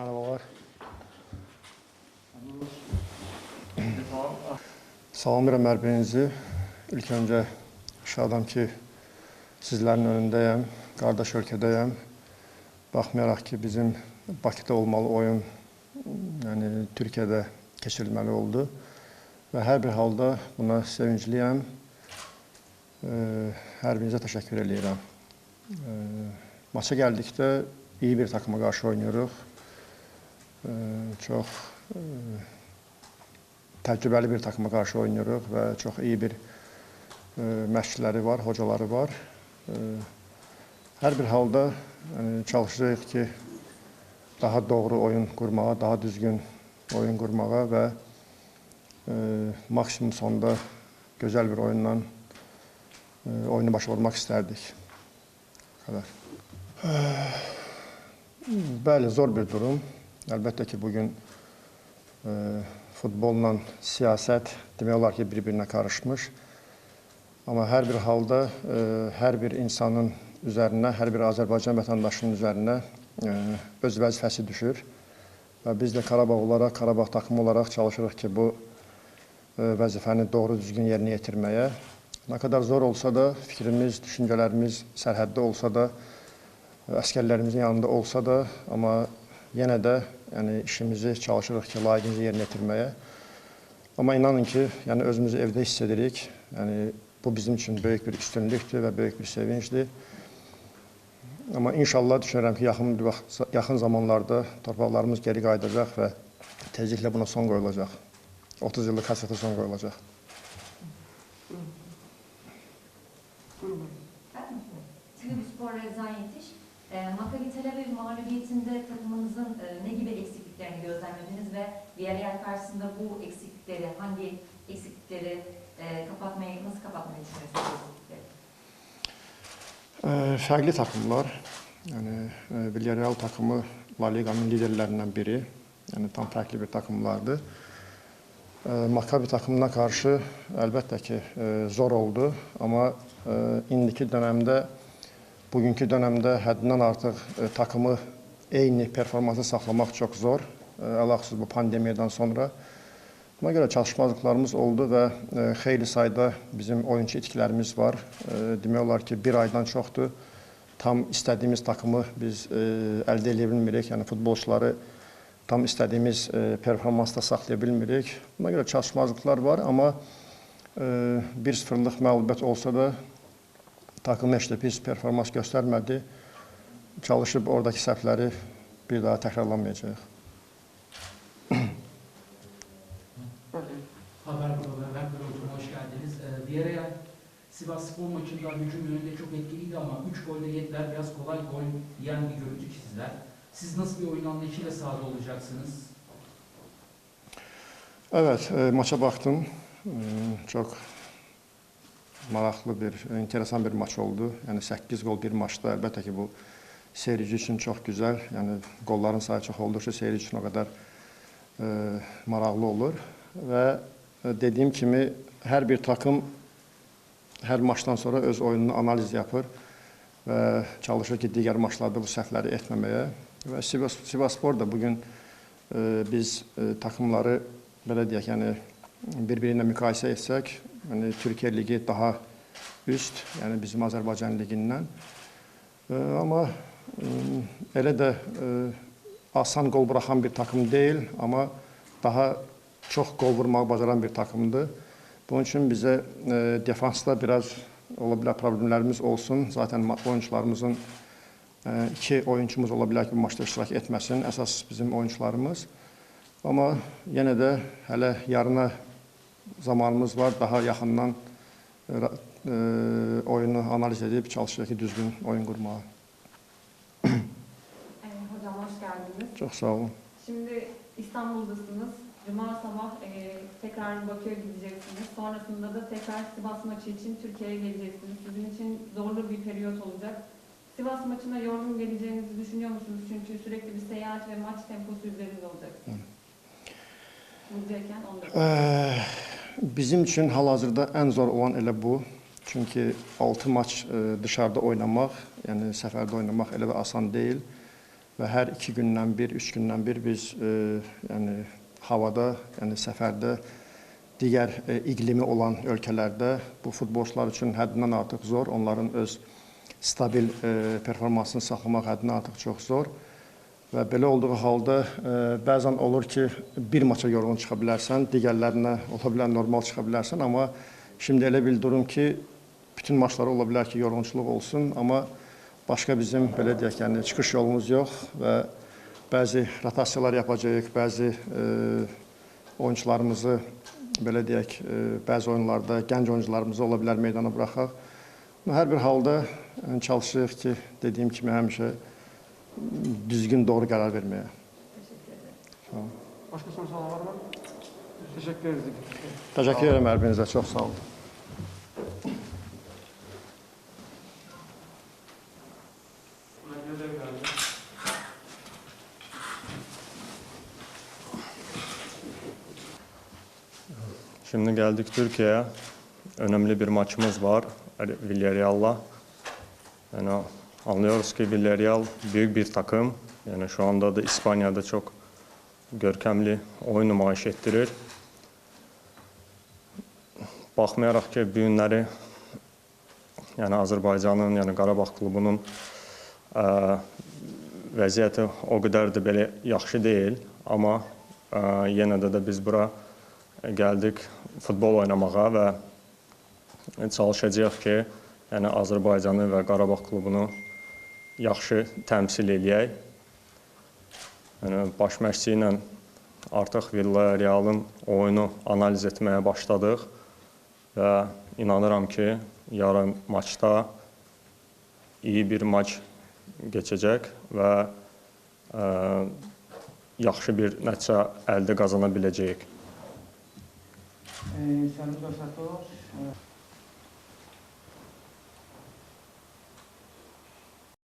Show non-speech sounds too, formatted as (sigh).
Merhabalar. Salamlayıram hər birinizi. İlk öncə şadam ki, sizlərin önündəyəm, qardaş ölkədəyəm. Baxmayaraq ki, bizim Bakıda olmalı oyun yəni Türkiyədə keçirilməli oldu və hər bir halda buna sevincliyəm. Hər birinizə təşəkkür. Eee, Maça gəldikdə iyi bir takıma qarşı oynayırıq. Çox eee, təcrübəli bir takıma qarşı oynayırıq və çox iyi bir eee, məşqçiləri var, hocaları var. Eee, Hər bir halda yəni, çalışırıq ki, daha doğru oyun qurmağa, daha düzgün oyun qurmağa və maksimum sonda gözəl bir oyunla oyunu başa vurmaq istərdik. Qədər. Bəli, zor bir durum. Əlbəttə ki, bu gün e, futbolla siyasət demək olar ki, bir-birinə qarışmış. Amma hər bir halda e, hər bir insanın üzərinə, hər bir Azərbaycan vətəndaşının üzərinə e, öz vəzifəsi düşür. Və biz də Qarabağ olaraq, Qarabağ takımı olaraq çalışırıq ki, bu e, vəzifəni doğru düzgün yerinə yetirməyə. Nə qədər zor olsa da, fikrimiz, düşüncələrimiz sərhəddə olsa da, əskərlərimizin yanında olsa da, amma yenə də yəni işimizi çalışırıq ki, layiqincə yerinə yetirməyə. Amma inanın ki, yəni özümüzü evdə hiss edirik. Yəni bu bizim üçün böyük bir üstünlükdür və böyük bir sevincdir. Amma inşallah düşünürəm ki, yaxın bir vaxt, yaxın zamanlarda torpaqlarımız geri qayıdacaq və tezliklə buna son qoyulacaq. 30 illik həsrətə son qoyulacaq. Ben mi? Silivri Spor Rezan Yetiş. E, Maccabi Tel Aviv mağlubiyetinde takımınızın e, ne gibi eksikliklerini gözlemlediniz ve Villarreal karşısında bu eksiklikleri, hangi eksiklikleri e, kapatmayı, nasıl kapatmayı düşünüyorsunuz? Ə, Fərqli takımlar. Yəni ə, Villarreal takımı La Liqanın liderlərindən biri. Yəni tam fərqli bir takımlardır. Ə, Maccabi takımına qarşı əlbəttə ki, ə, zor oldu, amma ə, indiki dövrdə bugünkü dövrdə həddindən artıq ə, takımı eyni performansı saxlamaq çox zor. Ə, Əlaqəsiz bu pandemiyadan sonra. Buna görə çatışmazlıqlarımız oldu və e, xeyli sayda bizim oyunçu itkilərimiz var. E, demək olar ki, bir aydan çoxdur. Tam istədiyimiz takımı biz e, əldə edə bilmirik. Yəni futbolçuları tam istədiyimiz e, performansda saxlaya bilmirik. Buna görə çatışmazlıqlar var, amma e, 1-0-lıq məğlubiyyət olsa da takım heç də pis performans göstərmədi. Çalışıb oradakı səhvləri bir daha təkrarlamayacağıq. Haber programı, haber hoş geldiniz. Ee, Villarreal Sivas Spor maçında hücum yönünde çok etkiliydi ama 3 golde yediler. Biraz kolay gol yiyen bir görüntü çizdiler. Siz nasıl bir oyun anlayışıyla sahada olacaksınız? Evet, e, maça baxdım. E, Çox maraqlı bir, enteresan bir maç oldu. Yəni 8 gol bir maçda əlbəttə ki, bu seyirci üçün çox gözəl. Yəni qolların sayı çox olduqca seyirci üçün o qədər e, maraqlı olur və e, dediyim kimi hər bir takım hər maçdan sonra öz oyununu analiz yapır və çalışır ki, digər maçlarda bu səhvləri etməməyə. Və Sivas Sivaspor da bu gün e, biz e, takımları belə deyək, yəni bir-biri ilə müqayisə etsək, yəni Türkiyə ligi daha üst, yəni bizim Azərbaycan liqindən. E, amma e, elə də e, asan qol buraxan bir takım deyil, amma daha çox qol vurmağı bacaran bir takımdır. Bunun üçün bizə e, defansda biraz ola bilər problemlərimiz olsun. Zaten oyunçularımızın e, iki oyunçumuz ola bilər ki, bu maçda iştirak etməsin. Əsas bizim oyunçularımız. Amma yenə də hələ yarına zamanımız var. Daha yaxından e, e, oyunu analiz edib çalışırıq ki, düzgün oyun qurmağa. (clears throat) Ee, hocam hoş geldiniz. Çox sağ olun. Şimdi İstanbul'dasınız. Cuma sabah e, tekrar Bakü'ye gideceksiniz. Sonrasında da tekrar Sivas maçı için Türkiye'ye geleceksiniz. Sizin için zorlu bir periyot olacak. Sivas maçına yorgun geleceğinizi düşünüyor musunuz? Çünkü sürekli bir seyahat ve maç temposu üzerinde olacaksınız. Buradayken 14. Bizim üçün hal-hazırda ən zor olan elə bu. Çünki 6 maç ə, dışarıda oynamaq, yəni səfərdə oynamaq elə də asan deyil. və hər iki gündən bir, üç gündən bir biz e, yəni havada, yəni səfərdə digər e, iqlimi olan ölkələrdə bu futbolçular üçün həddindən artıq zor, onların öz stabil e, performansını saxlamaq həddindən artıq çox zor. Və belə olduğu halda e, bəzən olur ki, bir maça yorğun çıxa bilərsən, digərlərinə ola bilər normal çıxa bilərsən, amma şimdi elə bir durum ki, bütün maçlara ola bilər ki, yorğunçuluq olsun, amma başqa bizim belə deyək, yəni çıxış yolumuz yox və bəzi rotasiyalar yapacağıq, bəzi e, oyunçularımızı belə deyək, e, bəzi oyunlarda gənc oyuncularımızı ola bilər meydana buraxaq. Hər bir halda yəni, çalışırıq ki, dediyim kimi həmişə düzgün doğru karar vermeye. Tamam. Başka sorusu olan var mı? Teşekkür ederiz. Teşekkür ederim hepinize. Çok sağ olun. Şimdi geldik Türkiye'ye. Önemli bir maçımız var. Villarreal'la. Yani anlıyoruz ki Villarreal büyük bir takım. Yani şu anda da İspanya'da çok görkemli oyun nümayiş ettirir. Baxmayaraq ki, bu günləri yəni Azərbaycanın, yəni Qarabağ klubunun ə, vəziyyəti o qədər də belə yaxşı deyil, amma ə, yenə də də biz bura gəldik futbol oynamağa və çalışacağıq ki, yəni Azərbaycanı və Qarabağ klubunu yaxşı təmsil eləyək. Yəni baş məşqçi ilə artıq Villarrealın oyunu analiz etməyə başladıq və inanıram ki, yarın maçda iyi bir maç keçəcək və ə, yaxşı bir nəticə əldə qazana biləcəyik. Eh, saludos a todos.